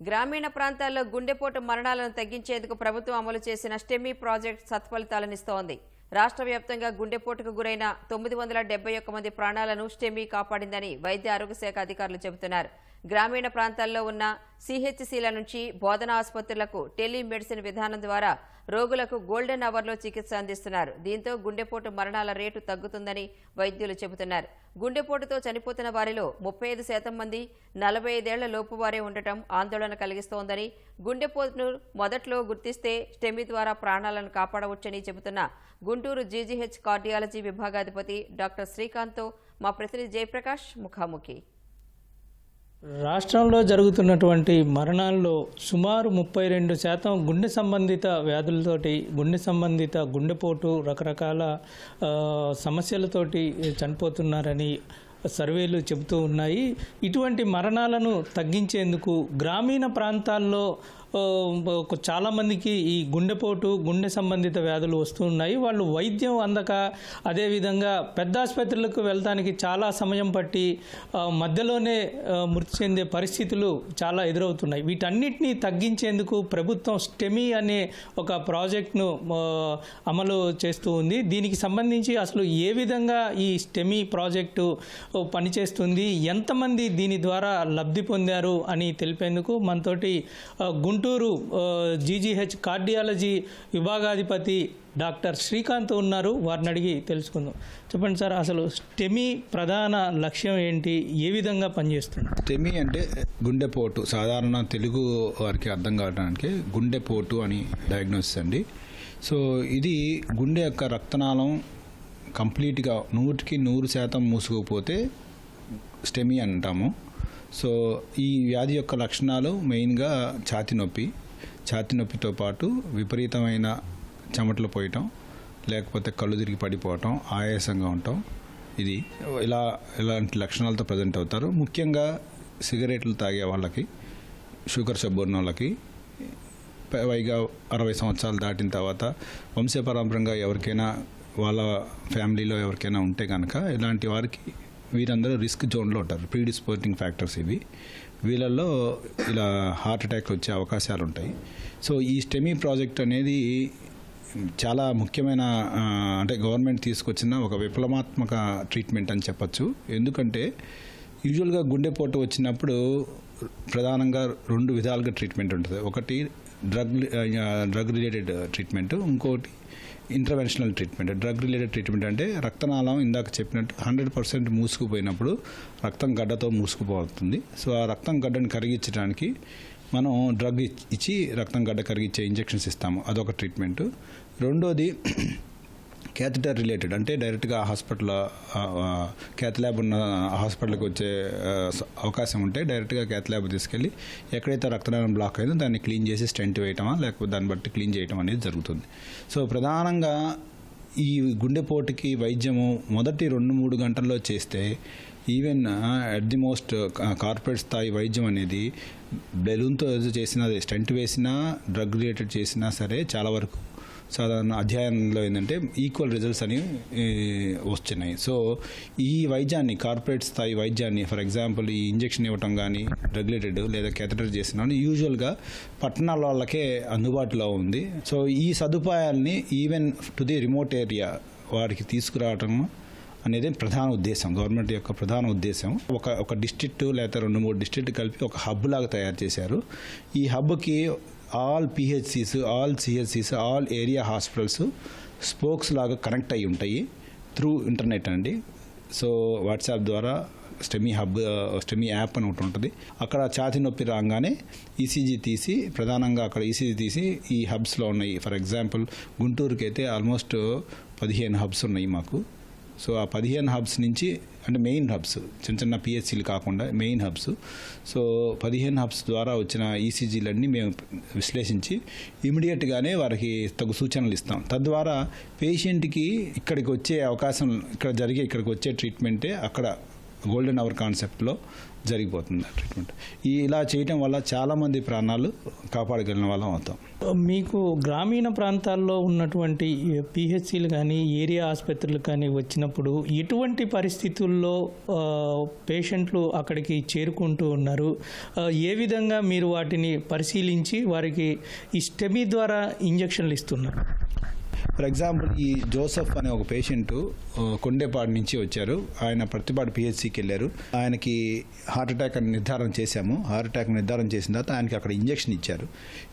గ్రామీణ ప్రాంతాల్లో గుండెపోటు మరణాలను తగ్గించేందుకు ప్రభుత్వం అమలు చేసిన స్టెమీ ప్రాజెక్ట్ సత్ఫలితాలనిస్తోంది. రాష్ట్ర వ్యాప్తంగా గుండెపోటుకు గురైన తొమ్మిది వందల డెబ్బై ఒక్క మంది ప్రాణాలను స్టెమీ కాపాడిందని వైద్య ఆరోగ్య శాఖ అధికారులు చెబుతున్నారు. గ్రామీణ ప్రాంతాల్లో ఉన్న సిహెచ్సిల నుంచి బోధన ఆసుపత్రులకు టెలిమెడిసిన్ విధానం ద్వారా రోగులకు గోల్డెన్ అవర్లో చికిత్స అందిస్తున్నారు. దీంతో గుండెపోటు మరణాల రేటు తగ్గుతుందని వైద్యులు చెబుతున్నారు. గుండెపోటుతో చనిపోతున్న వారిలో ముప్పై ఐదు శాతం మంది నలభై ఐదేళ్ళ లోపు వారే ఉండటం ఆందోళన కలిగిస్తోందని గుండెపోటును మొదట్లో గుర్తిస్తే స్టెమి ద్వారా ప్రాణాలను కాపాడవచ్చని చెబుతున్న గుంటూరు జీజీహెచ్ కార్డియాలజీ విభాగాధిపతి డాక్టర్ శ్రీకాంత్తో మా ప్రతినిధి జయప్రకాష్ ముఖాముఖి. రాష్ట్రంలో జరుగుతున్నటువంటి మరణాల్లో సుమారు ముప్పై రెండు శాతం గుండె సంబంధిత వ్యాధులతోటి గుండె సంబంధిత గుండెపోటు రకరకాల సమస్యలతోటి చనిపోతున్నారని సర్వేలు చెబుతూ ఉన్నాయి. ఇటువంటి మరణాలను తగ్గించేందుకు గ్రామీణ ప్రాంతాల్లో చాలామందికి ఈ గుండెపోటు గుండె సంబంధిత వ్యాధులు వస్తున్నాయి వాళ్ళు వైద్యం అందక అదేవిధంగా పెద్ద ఆసుపత్రులకు వెళ్ళడానికి చాలా సమయం పట్టి మధ్యలోనే మృతి చెందే పరిస్థితులు చాలా ఎదురవుతున్నాయి. వీటన్నిటిని తగ్గించేందుకు ప్రభుత్వం స్టెమీ అనే ఒక ప్రాజెక్ట్ను అమలు చేస్తూ ఉంది. దీనికి సంబంధించి అసలు ఏ విధంగా ఈ స్టెమీ ప్రాజెక్టు పనిచేస్తుంది? ఎంతమంది దీని ద్వారా లబ్ధి పొందారు అని తెలిపేందుకు మనతోటి గుంటూరు గుంటూరు జీజీహెచ్ కార్డియాలజీ విభాగాధిపతి డాక్టర్ శ్రీకాంత్ ఉన్నారు. వారిని అడిగి తెలుసుకుందాం. చెప్పండి సార్ అసలు స్టెమీ ప్రధాన లక్ష్యం ఏంటి? ఏ విధంగా పనిచేస్తుంది? స్టెమీ అంటే గుండెపోటు సాధారణ తెలుగు వారికి అర్థం కావడానికి గుండెపోటు అని డయాగ్నోసిస్ అండి. సో ఇది గుండె యొక్క రక్తనాళం కంప్లీట్గా నూటికి నూరు శాతం మూసుకుపోతే స్టెమీ అంటాము. సో ఈ వ్యాధి యొక్క లక్షణాలు మెయిన్గా ఛాతి నొప్పి. ఛాతి నొప్పితో పాటు విపరీతమైన చెమటలు పోయటం లేకపోతే కళ్ళు తిరిగి పడిపోవటం ఆయాసంగా ఉండటం. ఇది ఇలా ఇలాంటి లక్షణాలతో ప్రజెంట్ అవుతారు. ముఖ్యంగా సిగరెట్లు తాగే వాళ్ళకి షుగర్ జబ్బు ఉన్న వాళ్ళకి పైగా అరవై సంవత్సరాలు దాటిన తర్వాత వంశపారంపరంగా ఎవరికైనా వాళ్ళ ఫ్యామిలీలో ఎవరికైనా ఉంటే కనుక ఇలాంటి వారికి వీరందరూ రిస్క్ జోన్లో ఉంటారు. ప్రీడిస్పోర్టింగ్ ఫ్యాక్టర్స్ ఇవి. వీళ్ళల్లో ఇలా హార్ట్ అటాక్ వచ్చే అవకాశాలు ఉంటాయి. సో ఈ స్టెమీ ప్రాజెక్ట్ అనేది చాలా ముఖ్యమైన అంటే గవర్నమెంట్ తీసుకొచ్చిన ఒక విప్లవాత్మక ట్రీట్మెంట్ అని చెప్పచ్చు. ఎందుకంటే యూజువల్గా గుండెపోటు వచ్చినప్పుడు ప్రధానంగా రెండు విధాలుగా ట్రీట్మెంట్ ఉంటుంది. ఒకటి డ్రగ్ డ్రగ్ రిలేటెడ్ ట్రీట్మెంట్ ఇంకోటి interventional treatment drug related treatment అంటే రక్తనాళం ఇందాక చెప్పినట్టు హండ్రెడ్ పర్సెంట్ మూసుకుపోయినప్పుడు రక్తం గడ్డతో మూసుకుపోతుంది. సో ఆ రక్తం గడ్డను కరిగించడానికి మనం డ్రగ్ ఇచ్చి రక్తం గడ్డ కరిగించే ఇంజెక్షన్స్ ఇస్తాము. అదొక ట్రీట్మెంట్ రెండోది క్యాథిటర్ రిలేటెడ్ అంటే డైరెక్ట్గా హాస్పిటల్ క్యాత్ ల్యాబ్ ఉన్న హాస్పిటల్కి వచ్చే అవకాశం ఉంటే డైరెక్ట్గా క్యాత్ ల్యాబ్ తీసుకెళ్ళి ఎక్కడైతే రక్తనాళం బ్లాక్ అయిందో దాన్ని క్లీన్ చేసి స్టెంట్ వేయటమా లేకపోతే దాన్ని బట్టి క్లీన్ చేయటం అనేది జరుగుతుంది. సో ప్రధానంగా ఈ గుండెపోటుకి వైద్యము మొదటి రెండు మూడు గంటల్లో చేస్తే even at the most corporate స్థాయి వైద్యం అనేది బెలూన్తో చేసిన స్టెంట్ వేసినా డ్రగ్ రిలేటెడ్ చేసినా సరే చాలా వరకు సాధారణ అధ్యయనంలో ఏంటంటే ఈక్వల్ రిజల్ట్స్ అని వస్తున్నాయి. సో ఈ వైద్యాన్ని కార్పొరేట్ స్థాయి వైద్యాన్ని ఫర్ ఎగ్జాంపుల్ ఈ ఇంజెక్షన్ ఇవ్వటం కానీ రెగ్యులేటెడ్ లేదా కెథటర్ చేసిన యూజువల్గా పట్టణాల వాళ్ళకే అందుబాటులో ఉంది. సో ఈ సదుపాయాల్ని even to the remote area వారికి తీసుకురావటం అనేది ప్రధాన ఉద్దేశం గవర్నమెంట్ యొక్క ప్రధాన ఉద్దేశం. ఒక ఒక డిస్ట్రిక్ట్ లేదా రెండు మూడు డిస్ట్రిక్ట్ కలిపి ఒక హబ్ లాగా తయారు చేశారు. ఈ హబ్కి ఆల్ పిహెచ్సిస్ ఆల్ సిహెచ్సిస్ ఆల్ ఏరియా హాస్పిటల్స్ స్పోక్స్ లాగా కనెక్ట్ అయి ఉంటాయి త్రూ ఇంటర్నెట్ అండి. సో వాట్సాప్ ద్వారా స్టెమీ హబ్ స్టెమీ యాప్ అని ఒకటి ఉంటుంది. అక్కడ ఛాతి నొప్పి రాగానే ఈసీజీ తీసి ప్రధానంగా అక్కడ ఈసీజీ తీసి ఈ హబ్స్లో ఉన్నాయి. ఫర్ ఎగ్జాంపుల్ గుంటూరుకి అయితే ఆల్మోస్ట్ పదిహేను హబ్స్ ఉన్నాయి మాకు. సో ఆ పదిహేను హబ్స్ నుంచి అంటే మెయిన్ హబ్స్ చిన్న చిన్న పిహెచ్సీలు కాకుండా మెయిన్ హబ్స్ సో పదిహేను హబ్స్ ద్వారా వచ్చిన ఈసీజీలన్నీ మేము విశ్లేషించి ఇమీడియట్గానే వారికి తగు సూచనలు ఇస్తాం. తద్వారా పేషెంట్కి ఇక్కడికి వచ్చే అవకాశం ఇక్కడ జరిగే ఇక్కడికి వచ్చే ట్రీట్మెంటే అక్కడ గోల్డెన్ అవర్ కాన్సెప్ట్లో జరిగిపోతుంది ట్రీట్మెంట్ ఈ ఇలా చేయటం వల్ల చాలామంది ప్రాణాలు కాపాడగలిగిన వాళ్ళం అవుతాం. మీకు గ్రామీణ ప్రాంతాల్లో ఉన్నటువంటి పిహెచ్సిలు కానీ ఏరియా ఆసుపత్రులు కానీ వచ్చినప్పుడు ఎటువంటి పరిస్థితుల్లో పేషెంట్లు అక్కడికి చేరుకుంటూ ఉన్నారు. ఏ విధంగా మీరు వాటిని పరిశీలించి వారికి ఈ స్టెమీ ద్వారా ఇంజక్షన్లు ఇస్తున్నారు? ఫర్ ఎగ్జాంపుల్ ఈ జోసఫ్ అనే ఒక పేషెంట్ కొండేపాడు నుంచి వచ్చారు. ఆయన ప్రతిపాడు పిహెచ్సికి వెళ్ళారు. ఆయనకి హార్ట్ అటాక్ అని నిర్ధారణ చేశాము. హార్ట్ అటాక్ నిర్ధారణ చేసిన తర్వాత ఆయనకి అక్కడ ఇంజెక్షన్ ఇచ్చారు.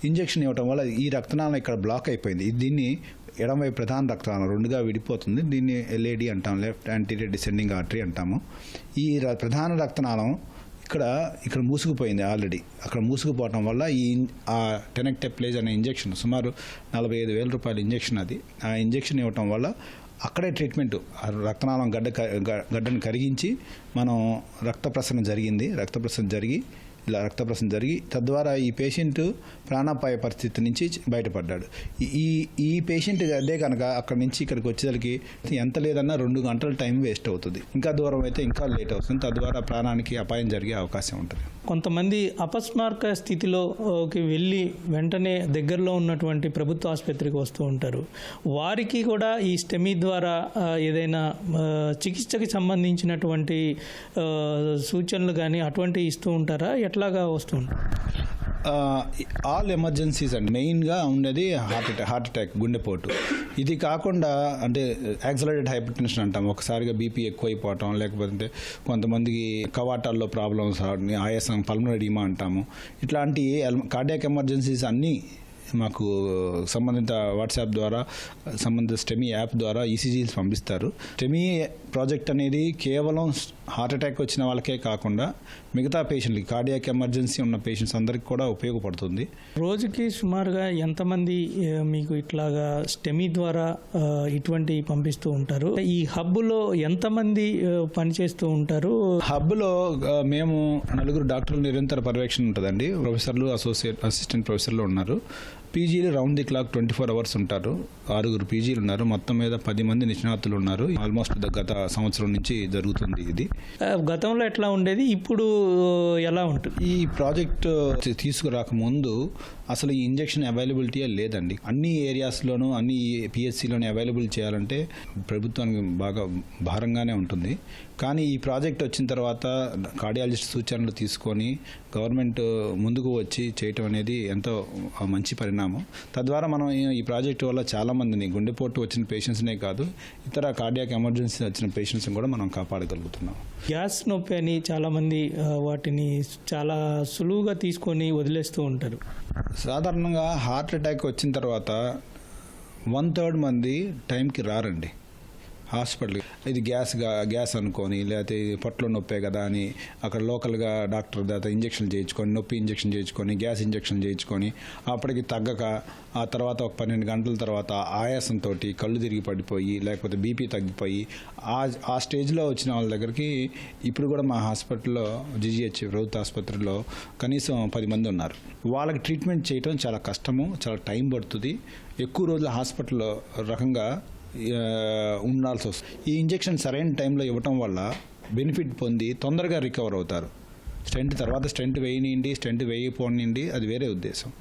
ఇంజెక్షన్ ఇవ్వడం వల్ల ఈ రక్తనాళం ఇక్కడ బ్లాక్ అయిపోయింది. దీన్ని ఎడమవైపు ప్రధాన రక్తనాళం రెండుగా విడిపోతుంది. దీన్ని ఎల్ఏడి అంటాం లెఫ్ట్ యాంటీరియర్ డిసెండింగ్ ఆర్టరీ అంటాము. ఈ ర- ప్రధాన రక్తనాళం ఇక్కడ ఇక్కడ మూసుకుపోయింది ఆల్రెడీ అక్కడ మూసుకుపోవటం వల్ల ఈ ఆ టెనెక్టెప్లేజ్ అనే ఇంజెక్షన్ సుమారు నలభై ఐదు వేల రూపాయల ఇంజెక్షన్ అది. ఆ ఇంజెక్షన్ ఇవ్వటం వల్ల అక్కడే ట్రీట్మెంట్ రక్తనాళం గడ్డ గడ్డను కరిగించి మనం రక్త ప్రసరణ జరిగింది. రక్త ప్రసరణ జరిగి ఇలా రక్త ప్రసరణ జరిగి తద్వారా ఈ పేషెంట్ ప్రాణాపాయ పరిస్థితి నుంచి బయటపడ్డాడు. ఈ- ఈ ఈ పేషెంట్ అదే కనుక అక్కడ నుంచి ఇక్కడికి వచ్చేసరికి ఎంత లేదన్నా రెండు గంటల టైం వేస్ట్ అవుతుంది. ఇంకా దూరం అయితే ఇంకా లేట్ అవుతుంది. తద్వారా ప్రాణానికి అపాయం జరిగే అవకాశం ఉంటుంది. కొంతమంది అపస్మారక స్థితిలోకి వెళ్ళి వెంటనే దగ్గరలో ఉన్నటువంటి ప్రభుత్వ ఆసుపత్రికి వస్తూ ఉంటారు. వారికి కూడా ఈ స్టెమీ ద్వారా ఏదైనా చికిత్సకి సంబంధించినటువంటి సూచనలు కానీ అటువంటివి ఇస్తూ ఉంటారా? ఎట్లాగా వస్తూ ఆల్ ఎమర్జెన్సీస్ అండి. మెయిన్గా ఉండేది హార్ట్ అటాక్ హార్ట్ అటాక్ గుండెపోటు. ఇది కాకుండా అంటే యాక్సలరేటెడ్ హైపర్ టెన్షన్ అంటాం. ఒకసారిగా బీపీ ఎక్కువైపోవటం లేకపోతే కొంతమందికి కవాటాల్లో ప్రాబ్లమ్స్ ఆయాసం పల్మనరీ అంటాము. ఇట్లాంటి కార్డియాక్ ఎమర్జెన్సీస్ అన్నీ మాకు సంబంధిత వాట్సాప్ ద్వారా సంబంధిత స్టెమీ యాప్ ద్వారా ఈసీజీస్ పంపిస్తారు. స్టెమీ ప్రాజెక్ట్ అనేది కేవలం హార్ట్ అటాక్ వచ్చిన వాళ్ళకే కాకుండా మిగతా పేషెంట్లకి కార్డియాక్ ఎమర్జెన్సీ ఉన్న పేషెంట్స్ అందరికి కూడా ఉపయోగపడుతుంది. రోజుకి సుమారుగా ఎంతమంది మీకు ఇట్లాగా స్టెమీ ద్వారా ఇటువంటి పంపిస్తూ ఉంటారు? ఈ హబ్బులో ఎంతమంది పనిచేస్తూ ఉంటారు? హబ్లో ఆ, మేము నలుగురు డాక్టర్లు నిరంతర పర్యవేక్షణ ఉంటుందండి. ప్రొఫెసర్లు అసోసియేట్ అసిస్టెంట్ ప్రొఫెసర్లు ఉన్నారు. పీజీలు round the clock twenty four hours ఉంటారు. ఆరుగురు పీజీలు ఉన్నారు. మొత్తం మీద పది మంది నిష్ణాతులు ఉన్నారు. ఆల్మోస్ట్ గత సంవత్సరం నుంచి జరుగుతుంది ఇది. గతంలో ఎట్లా ఉండేది? ఇప్పుడు ఎలా ఉంటుంది? ఈ ప్రాజెక్ట్ తీసుకురాక ముందు అసలు ఈ ఇంజెక్షన్ అవైలబిలిటీ లేదండి. అన్ని ఏరియాస్లోనూ అన్ని పిహెచ్సిలోనే అవైలబుల్ చేయాలంటే ప్రభుత్వానికి బాగా భారంగానే ఉంటుంది. కానీ ఈ ప్రాజెక్ట్ వచ్చిన తర్వాత కార్డియాలజిస్ట్ సూచనలు తీసుకొని గవర్నమెంట్ ముందుకు వచ్చి చేయటం అనేది ఎంతో మంచి పరిణామం. తద్వారా మనం ఈ- ప్రాజెక్టు వల్ల చాలామందిని గుండెపోటు వచ్చిన పేషెంట్స్నే కాదు ఇతర కార్డియాక్ ఎమర్జెన్సీ వచ్చిన పేషెంట్స్ని కూడా మనం కాపాడగలుగుతున్నాం. గ్యాస్ నొప్పి అని చాలామంది వాటిని చాలా సులువుగా తీసుకొని వదిలేస్తూ ఉంటారు. సాధారణంగా హార్ట్ అటాక్ వచ్చిన తర్వాత వన్ థర్డ్ మంది టైంకి రారండి. హాస్పిటల్. ఇది గ్యాస్ గ్యాస్ అనుకొని లేకపోతే పొట్టలో నొప్పే కదా అని అక్కడ లోకల్గా డాక్టర్ దాత ఇంజక్షన్ చేయించుకొని నొప్పి ఇంజక్షన్ చేయించుకొని గ్యాస్ ఇంజక్షన్ చేయించుకొని అప్పటికి తగ్గక ఆ తర్వాత ఒక పన్నెండు గంటల తర్వాత ఆయాసంతో కళ్ళు తిరిగి పడిపోయి లేకపోతే బీపీ తగ్గిపోయి ఆ ఆ స్టేజ్లో వచ్చిన వాళ్ళ దగ్గరికి ఇప్పుడు కూడా మా హాస్పిటల్లో జిజిహెచ్ ప్రభుత్వ ఆసుపత్రిలో కనీసం పది మంది ఉన్నారు. వాళ్ళకి ట్రీట్మెంట్ చేయటం చాలా కష్టము చాలా టైం పడుతుంది. ఎక్కువ రోజులు హాస్పిటల్లో రకంగా ఉండాల్సి వస్తుంది. ఈ ఇంజెక్షన్ సరైన టైంలో ఇవ్వటం వల్ల బెనిఫిట్ పొంది తొందరగా రికవర్ అవుతారు. స్టెంట్ తర్వాత స్టెంట్ వేయనియండి స్టెంట్ వేయపోనియండి అది వేరే ఉద్దేశం.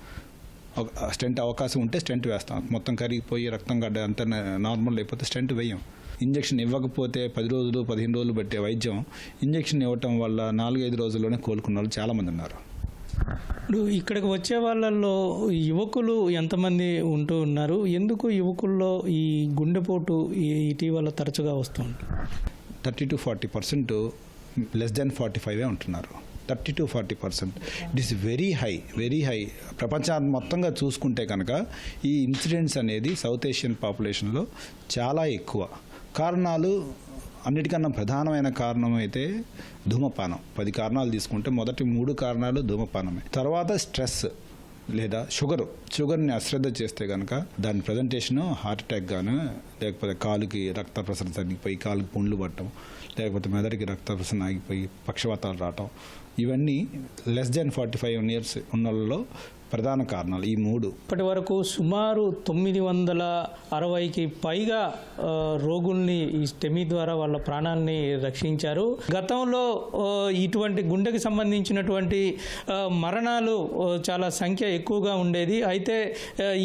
ఒక- స్టెంట్ అవకాశం ఉంటే స్టెంట్ వేస్తాం. మొత్తం కరిగిపోయి రక్తం గడ్డ అంత నార్మల్ అయిపోతే స్టెంట్ వేయం. ఇంజెక్షన్ ఇవ్వకపోతే పది రోజులు పదిహేను రోజులు పెట్టే వైద్యం ఇంజెక్షన్ ఇవ్వటం వల్ల నాలుగైదు రోజుల్లోనే కోలుకున్న వాళ్ళు చాలామంది ఉన్నారు. ఇప్పుడు ఇక్కడికి వచ్చే వాళ్ళల్లో యువకులు ఎంతమంది ఉంటూ ఉన్నారు? ఎందుకు యువకుల్లో ఈ గుండెపోటు ఇటీవల తరచుగా వస్తుంది? Thirty to forty percent less than forty ఫైవే ఉంటున్నారు. Thirty to forty percent. It is very high very high. ప్రపంచాన్ని మొత్తంగా చూసుకుంటే కనుక ఈ ఇన్సిడెంట్స్ అనేది సౌత్ ఏషియన్ పాపులేషన్లో చాలా ఎక్కువ. కారణాలు అన్నిటికన్నా ప్రధానమైన కారణం అయితే ధూమపానం. పది కారణాలు తీసుకుంటే మొదటి మూడు కారణాలు ధూమపానమే. తర్వాత స్ట్రెస్ లేదా షుగర్. షుగర్ని అశ్రద్ధ చేస్తే కనుక దాని ప్రజెంటేషన్ హార్ట్ అటాక్ గాను లేకపోతే కాలుకి రక్త ప్రసరణ తగ్గిపోయి కాలుకి పుండ్లు పట్టడం లేకపోతే మెదడుకి రక్త ప్రసరణ ఆగిపోయి పక్షవాతాలు రావటం ఇవన్నీ less than forty five years ఉన్న వాళ్ళలో ప్రధాన కారణాలు ఈ మూడు. ఇప్పటి వరకు సుమారు తొమ్మిది వందల అరవైకి పైగా రోగుల్ని ఈ స్టెమీ ద్వారా వాళ్ళ ప్రాణాలని రక్షించారు. గతంలో ఇటువంటి గుండెకి సంబంధించినటువంటి మరణాలు చాలా సంఖ్య ఎక్కువగా ఉండేది. అయితే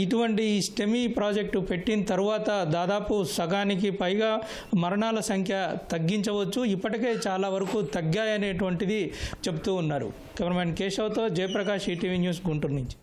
ఇటువంటి ఈ స్టెమీ ప్రాజెక్టు పెట్టిన తర్వాత దాదాపు సగానికి పైగా మరణాల సంఖ్య తగ్గించవచ్చు. ఇప్పటికే చాలా వరకు తగ్గాయనేటువంటిది చెప్తూ ఉన్నారు. కెమెరామెన్ కేశవ్తో జయప్రకాష్ ఈటీవీ న్యూస్ గుంటూరు నుంచి